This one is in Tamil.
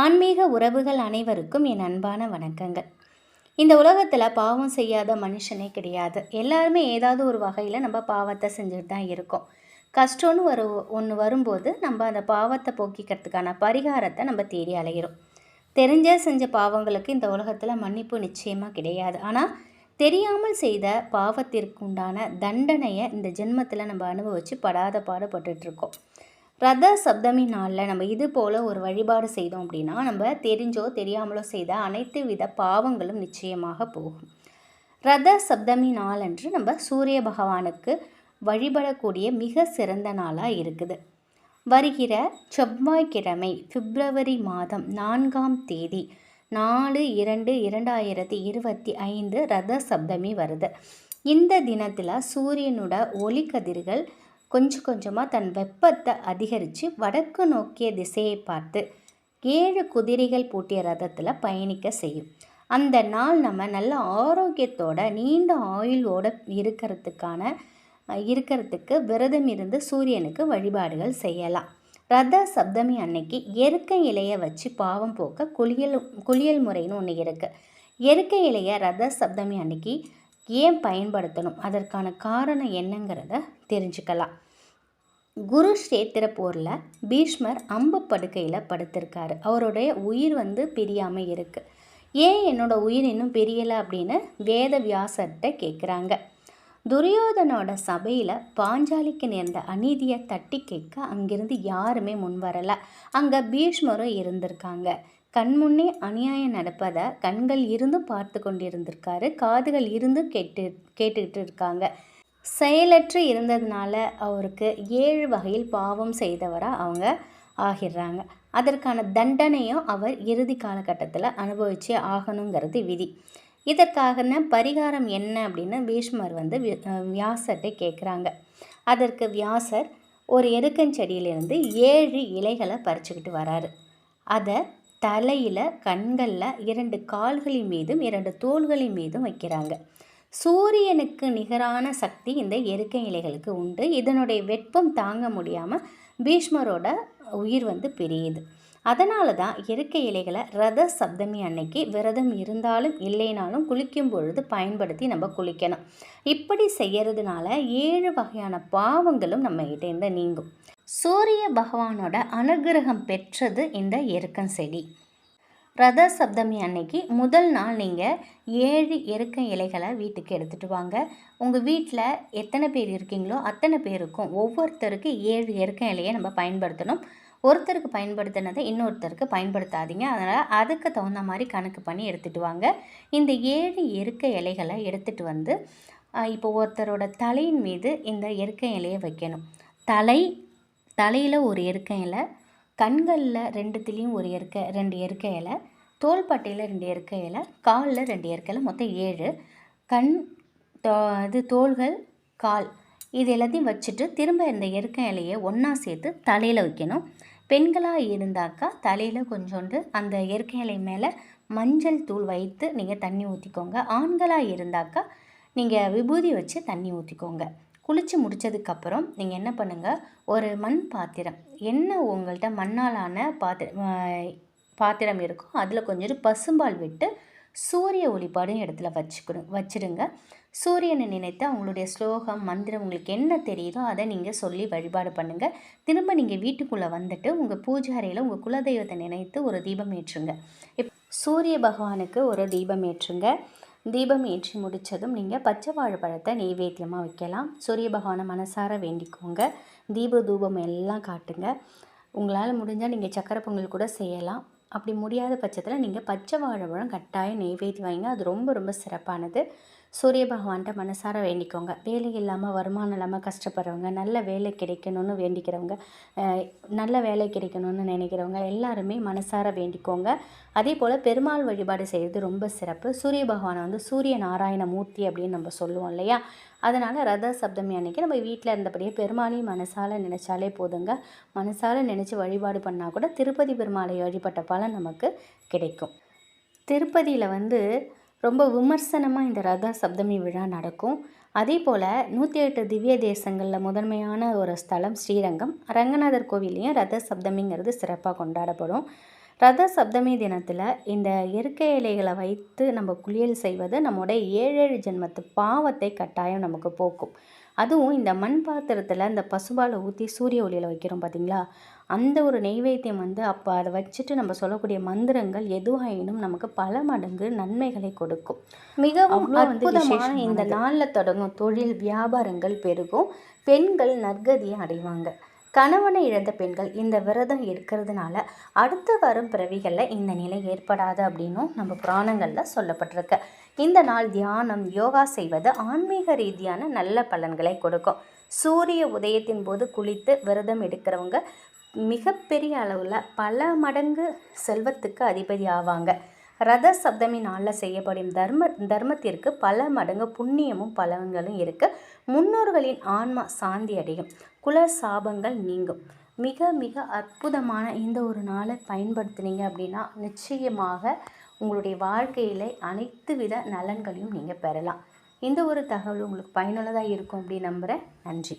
ஆன்மீக உறவுகள் அனைவருக்கும் என் அன்பான வணக்கங்கள். இந்த உலகத்தில் பாவம் செய்யாத மனுஷனே கிடையாது. எல்லாருமே ஏதாவது ஒரு வகையில் நம்ம பாவத்தை செஞ்சுட்டு தான் இருக்கோம். கஷ்டம்னு ஒரு ஒன்று வரும்போது நம்ம அந்த பாவத்தை போக்கிக்கிறதுக்கான பரிகாரத்தை நம்ம தேடி அலைகிறோம் தெரிஞ்ச செஞ்ச பாவங்களுக்கு இந்த உலகத்தில் மன்னிப்பு நிச்சயமாக கிடையாது. ஆனால் தெரியாமல் செய்த பாவத்திற்குண்டான தண்டனையை இந்த ஜென்மத்தில் நம்ம அனுபவித்து படாத பாடுபட்டுட்ருக்கோம் ரத சப்தமி நாளில் நம்ம இது போல் ஒரு வழிபாடு செய்தோம் அப்படின்னா நம்ம தெரிஞ்சோ தெரியாமலோ செய்த அனைத்து வித பாவங்களும் நிச்சயமாக போகும். ரத சப்தமி நாளன்று நம்ம சூரிய பகவானுக்கு வழிபடக்கூடிய மிக சிறந்த நாளாக இருக்குது. வருகிற செவ்வாய்க்கிழமை பிப்ரவரி மாதம் நான்காம் தேதி நாலு இரண்டு இரண்டாயிரத்தி இருபத்தி ஐந்து ரத சப்தமி வருது. இந்த தினத்தில் சூரியனோட ஒளிக்கதிர்கள் கொஞ்சம் கொஞ்சமாக தன் வெப்பத்தை அதிகரித்து வடக்கு நோக்கிய திசையை பார்த்து ஏழு குதிரைகள் பூட்டிய ரதத்தில் பயணிக்க செய்யும். அந்த நாள் நம்ம நல்ல ஆரோக்கியத்தோட நீண்ட ஆயுளோட இருக்கிறதுக்கான இருக்கிறதுக்கு விரதம் இருந்து சூரியனுக்கு வழிபாடுகள் செய்யலாம். ரத சப்தமி அன்னைக்கு எருக்கை இலையை வச்சு பாவம் போக்க குளியல் குளியல் முறைன்னு ஒன்று இருக்குது எருக்கை இலையை ரத சப்தமி அன்னைக்கு ஏன் பயன்படுத்தணும்? அதற்கான காரணம் என்னங்கிறத தெரிஞ்சுக்கலாம். குரு சேத்திர போரில் பீஷ்மர் அம்பு படுக்கையில் படுத்திருக்காரு. அவருடைய உயிர் வந்து பிரியாமல் இருக்குது ஏன் என்னோடய உயிர் இன்னும் பிரியலை அப்படின்னு வேத வியாசர்கிட்ட கேட்குறாங்க துரியோதனோட சபையில் பாஞ்சாலிக்கு நேர்ந்த அநீதியை தட்டி கேட்க அங்கிருந்து யாருமே முன் வரலை அங்கே பீஷ்மரும் இருந்திருக்காங்க. கண்முன்னே அநியாயம் நடப்பதை கண்கள் இருந்தும் பார்த்து கொண்டிருந்திருக்காரு. காதுகள் இருந்தும் கேட்டு கேட்டுக்கிட்டு இருக்காங்க. செயலற்று இருந்ததுனால அவருக்கு ஏழு வகையில் பாவம் செய்தவராக அவங்க ஆகிடுறாங்க. அதற்கான தண்டனையும் அவர் இறுதி காலகட்டத்தில் அனுபவிச்சே ஆகணுங்கிறது விதி. இதற்காகன பரிகாரம் என்ன அப்படின்னு பீஷ்மர் வந்து வியாசர்கிட்ட கேட்குறாங்க அதற்கு வியாசர் ஒரு எருக்கஞ்செடியிலிருந்து ஏழு இலைகளை பறிச்சுக்கிட்டு வராரு. அதை தலையில் கண்களில் இரண்டு கால்களின் மீதும் இரண்டு தோள்களின் மீதும் வைக்கிறாங்க. சூரியனுக்கு நிகரான சக்தி இந்த எருக்கை இலைகளுக்கு உண்டு. இதனுடைய வெப்பம் தாங்க முடியாமல் பீஷ்மரோட உயிர் வந்து பெரியுது. அதனால தான் இயற்கை இலைகளை ரத சப்தமி அன்னைக்கு விரதம் இருந்தாலும் இல்லைனாலும் குளிக்கும் பொழுது பயன்படுத்தி நம்ம குளிக்கணும். இப்படி செய்யறதுனால ஏழு வகையான பாவங்களும் நம்ம கிட்டேருந்து நீங்கும். சூரிய பகவானோட அனுகிரகம் பெற்றது இந்த எருக்கம் செடி. ரத சப்தமி அன்னைக்கு முதல் நாள் நீங்கள் ஏழு எருக்க இலைகளை வீட்டுக்கு எடுத்துகிட்டு வாங்க. உங்கள் வீட்டில் எத்தனை பேர் இருக்கீங்களோ அத்தனை பேருக்கும் ஒவ்வொருத்தருக்கு ஏழு எருக்க இலையை நம்ம பயன்படுத்தணும். ஒருத்தருக்கு பயன்படுத்தினதை இன்னொருத்தருக்கு பயன்படுத்தாதீங்க. அதனால் அதுக்கு தகுந்த மாதிரி கணக்கு பண்ணி எடுத்துகிட்டு வாங்க. இந்த ஏழு எருக்க இலைகளை எடுத்துகிட்டு வந்து இப்போ ஒருத்தரோட தலையின் மீது இந்த எருக்க இலையை வைக்கணும். தலை தலையில் ஒரு எருக்கை இலை கண்களில் ரெண்டுத்துலேயும் ஒரு எருக்கை ரெண்டு எருக்கை இலை தோள்பட்டையில் ரெண்டு எருக்கை இலை காலில் ரெண்டு எருக்க இலை மொத்தம் ஏழு. கண் இது தோள்கள் கால் இது எல்லாத்தையும் வச்சுட்டு திரும்ப இந்த எருக்கை இலையை ஒன்றா சேர்த்து தலையில் வைக்கணும். பெண்களாக இருந்தாக்கா தலையில் கொஞ்சோண்டு அந்த இயற்கை இலை மேலே மஞ்சள் தூள் வைத்து நீங்கள் தண்ணி ஊற்றிக்கோங்க ஆண்களாக இருந்தாக்கா நீங்கள் விபூதி வச்சு தண்ணி ஊற்றிக்கோங்க குளித்து முடித்ததுக்கப்புறம் நீங்கள் என்ன பண்ணுங்கள் ஒரு மண் பாத்திரம். என்ன உங்கள்கிட்ட மண்ணாலான பாத்திரம் பாத்திரம் இருக்கோ அதில் கொஞ்சோண்டு பசும்பால் விட்டு சூரிய ஒளிப்பாடும் இடத்துல வச்சுக்கணும் வச்சுடுங்க சூரியனை நினைத்து அவங்களுடைய ஸ்லோகம் மந்திரம் உங்களுக்கு என்ன தெரியுதோ அதை நீங்கள் சொல்லி வழிபாடு பண்ணுங்கள் திரும்ப நீங்கள் வீட்டுக்குள்ளே வந்துட்டு உங்கள் பூஜை அறையில் உங்கள் குலதெய்வத்தை நினைத்து ஒரு தீபம் ஏற்றுங்க. இப் சூரிய பகவானுக்கு ஒரு தீபம் ஏற்றுங்க. தீபம் ஏற்றி முடித்ததும் நீங்கள் பச்சை வாழைப்பழத்தை நெய்வேத்தியமாக வைக்கலாம். சூரிய பகவானை மனசார வேண்டிக்கோங்க. தீப தூபம் எல்லாம் காட்டுங்க. உங்களால் முடிஞ்சால் நீங்கள் சக்கரை பொங்கல் கூட செய்யலாம். அப்படி முடியாத பட்சத்தில் நீங்கள் பச்சை வாழைப்பழம் கட்டாயம் நெய்வேத்தி வாங்க. அது ரொம்ப ரொம்ப சிறப்பானது. சூரிய பகவான்கிட்ட மனசார வேண்டிக்கோங்க. வேலை இல்லாமல் வருமானம் இல்லாமல் கஷ்டப்படுறவங்க நல்ல வேலை கிடைக்கணும்னு வேண்டிக்கிறவங்க நல்ல வேலை கிடைக்கணும்னு நினைக்கிறவங்க எல்லாருமே மனசார வேண்டிக்கோங்க. அதே போல் பெருமாள் வழிபாடு செய்கிறது ரொம்ப சிறப்பு. சூரிய பகவானை வந்து சூரிய நாராயண மூர்த்தி அப்படின்னு நம்ம சொல்லுவோம் இல்லையா? அதனால் ரத சப்தமி அன்னைக்கு நம்ம வீட்டில் இருந்தபடியே பெருமாளையும் மனசால் நினச்சாலே போதுங்க. மனசால் நினச்சி வழிபாடு பண்ணால் கூட திருப்பதி பெருமாளை வழிபட்ட பலன் நமக்கு கிடைக்கும். திருப்பதியில் வந்து ரொம்ப விமர்சனமாக இந்த ரத சப்தமி விழா நடக்கும். அதே போல் நூற்றி எட்டு திவ்ய தேசங்களில் முதன்மையான ஒரு ஸ்தலம் ஸ்ரீரங்கம். ரங்கநாதர் கோவிலையும் ரத சப்தமிங்கிறது சிறப்பாக கொண்டாடப்படும். ரத சப்தமி தினத்தில் இந்த இயற்கை இலைகளை வைத்து நம்ம குளியல் செய்வது நம்முடைய ஏழேழு ஜென்மத்து பாவத்தை கட்டாயம் நமக்கு போக்கும். அதுவும் இந்த மண் பாத்திரத்தில் இந்த பசுபாலை ஊற்றி சூரிய ஒளியில் வைக்கிறோம் பார்த்தீங்களா அந்த ஒரு நெய்வேத்தியம் வந்து அப்போ அதை வச்சுட்டு நம்ம சொல்லக்கூடிய மந்திரங்கள் எதுவாயினும் நமக்கு பல மடங்கு நன்மைகளை கொடுக்கும். மிகவும் அற்புதமான இந்த நாளில் தொடங்கும் தொழில் வியாபாரங்கள் பெருகும். பெண்கள் நற்கதியை அடைவாங்க. கணவனை இழந்த பெண்கள் இந்த விரதம் இருக்கிறதுனால அடுத்து வரும் பிறவிகளில் இந்த நிலை ஏற்படாது அப்படின்னும் நம்ம புராணங்களில் சொல்லப்பட்டிருக்கு. இந்த நாள் தியானம் யோகா செய்வது ஆன்மீக ரீதியான நல்ல பலன்களை கொடுக்கும். சூரிய உதயத்தின் போது குளித்து விரதம் எடுக்கிறவங்க மிகப்பெரிய அளவில் பல மடங்கு செல்வத்துக்கு அதிபதி ஆவாங்க. ரத சப்தமி நாளில் செய்யப்படும் தர்ம தர்மத்திற்கு பல மடங்கு புண்ணியமும் பலன்களும் இருக்குது முன்னோர்களின் ஆன்மா சாந்தி அடையும். குல சாபங்கள் நீங்கும். மிக மிக அற்புதமான இந்த ஒரு நாளை பயன்படுத்தினீங்க அப்படின்னா நிச்சயமாக உங்களுடைய வாழ்க்கையில் அனைத்து வித நலன்களையும் நீங்கள் பெறலாம். இந்த ஒரு தகவல் உங்களுக்கு பயனுள்ளதாக இருக்கும் அப்படின்னு நம்புகிறேன் நன்றி.